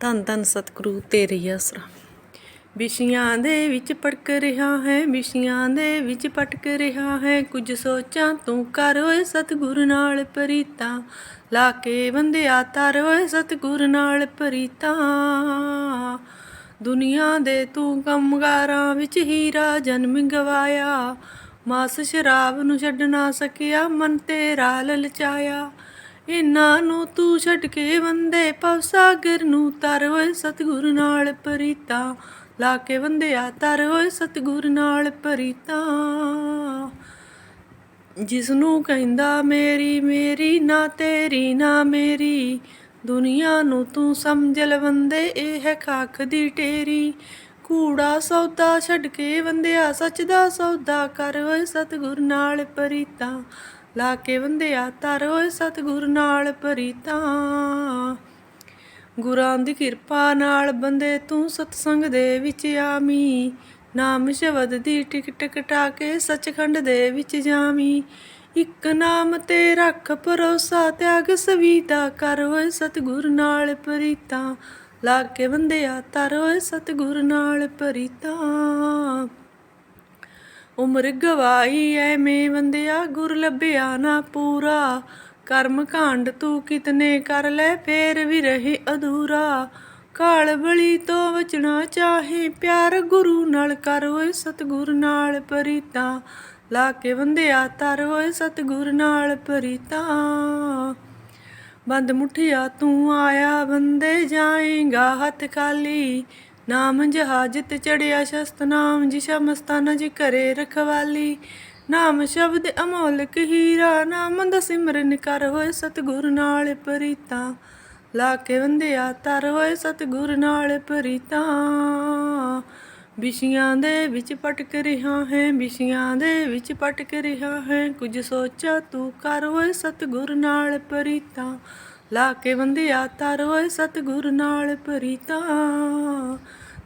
ਧੰਨ ਧੰਨ ਸਤਿਗੁਰੂ, ਤੇਰੀ ਆਸਰਾ। ਵਿਸ਼ਿਆਂ ਦੇ ਵਿੱਚ ਪਟਕ ਰਿਹਾ ਹੈ, ਵਿਸ਼ਿਆਂ ਦੇ ਵਿੱਚ ਪਟਕ ਰਿਹਾ ਹੈ, ਕੁਝ ਸੋਚਾਂ ਤੂੰ ਕਰ ਓਏ ਸਤਿਗੁਰ ਨਾਲ ਪ੍ਰੀਤਾ। ਲਾ ਕੇ ਬੰਦਿਆ ਤਰ ਓਏ ਸਤਿਗੁਰ ਨਾਲ ਪ੍ਰੀਤਾ। ਦੁਨੀਆ ਦੇ ਤੂੰ ਕੰਮਗਾਰਾਂ ਵਿੱਚ ਹੀਰਾ ਜਨਮ ਗਵਾਇਆ। ਮਾਸ ਸ਼ਰਾਬ ਨੂੰ ਛੱਡ ਨਾ ਸਕਿਆ, ਮਨ ਤੇਰਾ ਲਲਚਾਇਆ। ਇਹਨਾਂ ਨੂੰ ਤੂੰ ਛੱਡ ਕੇ ਵੰਦੇ ਭਵ ਸਾਗਰ ਨੂੰ ਤਰ ਓਏ ਸਤਿਗੁਰ ਨਾਲ ਪ੍ਰੀਤਾ। ਲਾ ਕੇ ਵੰਦਿਆ ਤਰ ਓਏ ਸਤਿਗੁਰ ਨਾਲ ਪ੍ਰੀਤਾ। ਜਿਸ ਨੂੰ ਕਹਿੰਦਾ, ਮੇਰੀ ਮੇਰੀ ਨਾ ਤੇਰੀ, ਨਾ ਮੇਰੀ। ਦੁਨੀਆ ਨੂੰ ਤੂੰ ਸਮਝ ਲਵੰਦੇ ਇਹ ਹੈ ਖਾਕ ਦੀ ਟੇਰੀ ਕੂੜਾ ਸੌਦਾ ਛੱਡ ਕੇ ਵੰਦਿਆ, ਸੱਚ ਦਾ ਸੌਦਾ ਕਰ ਓਏ ਸਤਿਗੁਰ ਨਾਲ ਪ੍ਰੀਤਾ। ਲਾ ਕੇ ਵੰਦਿਆ ਤਰ ਓਏ ਸਤਿਗੁਰ ਨਾਲ ਪ੍ਰੀਤਾ। ਗੁਰਾਂ ਦੀ ਕਿਰਪਾ ਨਾਲ ਬੰਦੇ ਤੂੰ ਸਤਸੰਗ ਦੇ ਵਿੱਚ ਆਮੀ ਨਾਮ ਸ਼ਬਦ ਦੀ ਟਿਕਟ ਕਟਾ ਕੇ ਸੱਚਖੰਡ ਦੇ ਵਿੱਚ ਜਾਮੀ ਇੱਕ ਨਾਮ ਤੇ ਰੱਖ ਭਰੋਸਾ ਤਿਆਗ ਸਵੀਤਾ ਕਰ ਹੋਏ ਸਤਿਗੁਰ ਨਾਲ ਪ੍ਰੀਤਾ। ਲਾ ਕੇ ਬੰਦਿਆ ਤਰ ਹੋਏ ਸਤਿਗੁਰ ਨਾਲ ਪ੍ਰੀਤਾ। ਉਮਰ ਗਵਾਈ ਐਵੇਂ ਬੰਦਿਆ ਗੁਰ ਲੱਭਿਆ ਨਾ ਪੂਰਾ। ਕਰਮ ਕਾਂਡ ਤੂੰ ਕਿਤਨੇ ਕਰ ਲੈ, ਫੇਰ ਵੀ ਰਹੇ ਅਧੂਰਾ। ਕਾਲ ਬਲੀ ਤੋਂ ਬਚਣਾ ਚਾਹੇ, ਪਿਆਰ ਗੁਰੂ ਨਾਲ ਕਰ ਓਏ ਸਤਿਗੁਰ ਨਾਲ ਪ੍ਰੀਤਾ। ਲਾ ਕੇ ਬੰਦਿਆ ਤਰ ਓਏ ਸਤਿਗੁਰ ਨਾਲ ਪ੍ਰੀਤਾ। ਬੰਦ ਮੁਠਿਆ ਤੂੰ ਆਇਆ, ਬੰਦੇ ਜਾਏਗਾ ਹੱਥ ਖਾਲੀ। ਨਾਮ ਜਹਾਜ਼ਤ ਚੜਿਆ ਸ਼ਸਤ ਨਾਮ, ਜਿਸ਼ਾ ਮਸਤਾਨਾ ਜੀ ਕਰੇ ਰਖਵਾਲੀ। ਨਾਮ ਸ਼ਬਦ ਅਮੋਲਕ ਹੀਰਾ, ਨਾਮ ਦਾ ਸਿਮਰਨ ਕਰ ਹੋਏ ਸਤਿਗੁਰ ਨਾਲ ਪ੍ਰੀਤਾ। ਲਾ ਕੇ ਵੰਦਿਆ ਤਰ ਹੋਏ ਸਤਿਗੁਰ ਨਾਲ ਪ੍ਰੀਤਾ। ਵਿਸ਼ਿਆਂ ਦੇ ਵਿੱਚ ਪਟਕ ਰਿਹਾ ਹੈ ਵਿਸ਼ਿਆਂ ਦੇ ਵਿੱਚ ਪਟਕ ਰਿਹਾ ਹੈ। ਕੁਝ ਸੋਚਾ ਤੂੰ ਕਰ ਹੋਏ ਸਤਿਗੁਰ ਨਾਲ ਪ੍ਰੀਤਾ। ਲਾ ਕੇ ਵੰਦਿਆ ਤਰ ਹੋਏ ਸਤਿਗੁਰ ਨਾਲ ਪ੍ਰੀਤਾ।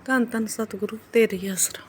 ਧੰਨ ਧੰਨ ਸਤਿਗੁਰੂ ਤੇਰੀ ਆਸਰਾ।